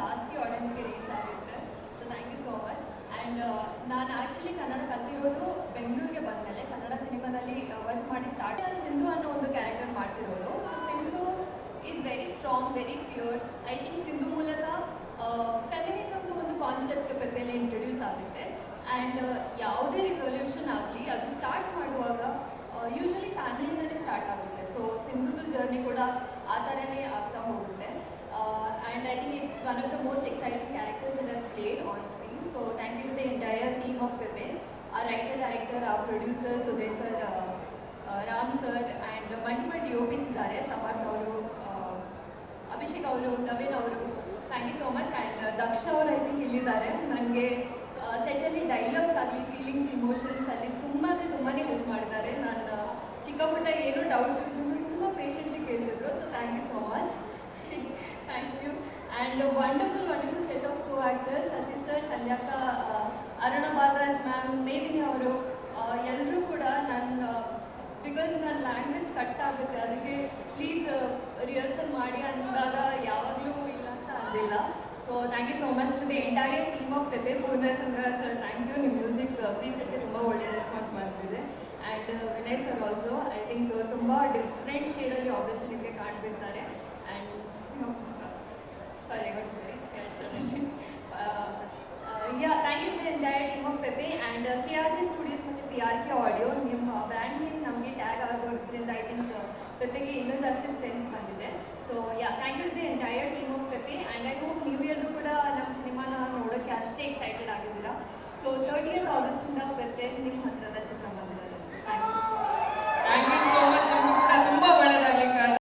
ಜಾಸ್ತಿ ಆಡಿಯನ್ಸ್ಗೆ ರೀಚ್ ಆಗಿರುತ್ತೆ so thank you so much and ನಾನು ಆ್ಯಕ್ಚುಲಿ ಕನ್ನಡ ಕಲ್ತಿರೋದು ಬೆಂಗಳೂರಿಗೆ ಬಂದಮೇಲೆ ಕನ್ನಡ ಸಿನಿಮಾದಲ್ಲಿ ವರ್ಕ್ ಮಾಡಿ ಸ್ಟಾರ್ಟ್ ನಾನು ಸಿಂಧು ಅನ್ನೋ ಒಂದು ಕ್ಯಾರೆಕ್ಟರ್ ಮಾಡ್ತಿರೋದು. So Sindhu is very strong very fierce I think Sindhu ಮೂಲಕ ಫೆಮಿನಿಸಮ್ದು ಒಂದು ಕಾನ್ಸೆಪ್ಟ್ ಮೇಲೆ ಇಂಟ್ರೊಡ್ಯೂಸ್ ಆಗುತ್ತೆ. ಆ್ಯಂಡ್ ಯಾವುದೇ ರಿವಲ್ಯೂಷನ್ ಆಗಲಿ, ಅದು ಸ್ಟಾರ್ಟ್ ಮಾಡುವಾಗ ಯೂಶ್ವಲಿ ಫ್ಯಾಮಿಲಿಯಿಂದಲೇ ಸ್ಟಾರ್ಟ್ ಆಗುತ್ತೆ. ಸೊ ಸಿಂಧುದು ಜರ್ನಿ ಕೂಡ ಆ ಥರನೇ ಆಗ್ತಾ ಹೋಗುತ್ತೆ. And I think it's one of the most exciting characters in played on screen so thank you the entire team of Pepe ಆ ರೈಟರ್ ಡೈರೆಕ್ಟರ್ ಆ producer ಸುದೇ sir Ram sir and multiple D O Ps ಇದ್ದಾರೆ ಸಮರ್ಥ್ ಅವರು ಅಭಿಷೇಕ್ ಅವರು ನವೀನ್ ಅವರು thank you so much and Daksha ಅವರು I think ಇಲ್ಲಿದ್ದಾರೆ ನನಗೆ ಸೆಟ್ಟಲ್ಲಿ ಡೈಲಾಗ್ಸ್ ಆಗಲಿ ಫೀಲಿಂಗ್ಸ್ ಇಮೋಷನ್ಸ್ ಅಲ್ಲಿ ತುಂಬ ಅಂದರೆ ತುಂಬಾ ಹೆಲ್ಪ್ ಮಾಡಿದ್ದಾರೆ ನಾನು ಚಿಕ್ಕ ಪುಟ್ಟ ಏನು ಡೌಟ್ಸ್ ಇದ್ರು ತುಂಬ patiently ಕೇಳ್ತಿದ್ರು. So thank you so much and wonderful wonderful set of actors Satish sir ಸಂಧ್ಯಾಕ Aruna Balaraj ma'am Medini ಅವರು ಎಲ್ಲರೂ ಕೂಡ ನನ್ನ ಬಿಕಾಸ್ ನನ್ನ ಲ್ಯಾಂಗ್ವೇಜ್ ಕಟ್ ಆಗುತ್ತೆ, ಅದಕ್ಕೆ ಪ್ಲೀಸ್ ರಿಹರ್ಸಲ್ ಮಾಡಿ ಅಂದಾಗ ಯಾವಾಗಲೂ ಇಲ್ಲ ಅಂತ ಅಂದಿಲ್ಲ. So thank you so much to the entire team of Pepe Poornachandra sir thank you ನಿಮ್ಮ ಮ್ಯೂಸಿಕ್ ಪ್ರೀಸೆಟ್ಗೆ ತುಂಬ ಒಳ್ಳೆಯ ರೆಸ್ಪಾನ್ಸ್ ಮಾಡ್ತಿದೆ. And Vinay sir also I think ತುಂಬ ಡಿಫ್ರೆಂಟ್ ಶೇಡಲ್ಲಿ ಆಬ್ವಿಯಸ್ಲಿ ನಿಮಗೆ ಕಾಣ್ಬಿಡ್ತಾರೆ and sorry got very scared suddenly. Uh, uh, yeah, thank you to the entire team of Pepe and uh, KRG P R K audio ನಿಮ್ಮ brand name ನಮಗೆ tag ಆಗೋದ್ರಿಂದ I think ಪೆಪೆಗೆ ಇನ್ನೂ ಜಾಸ್ತಿ strength ಬಂದಿದೆ. So yeah thank you to the entire team of Pepe and I hope new ಇಯರ್ಗೂ ಕೂಡ ನಮ್ಮ ಸಿನಿಮಾನ ನೋಡೋಕ್ಕೆ ಅಷ್ಟೇ ಎಕ್ಸೈಟೆಡ್ ಆಗಿದ್ದೀರಾ. ಸೊ ತರ್ಟಿ ಏತ್ ಆಗಸ್ಟಿಂದ ಪೆಪೆ ನಿಮ್ಮ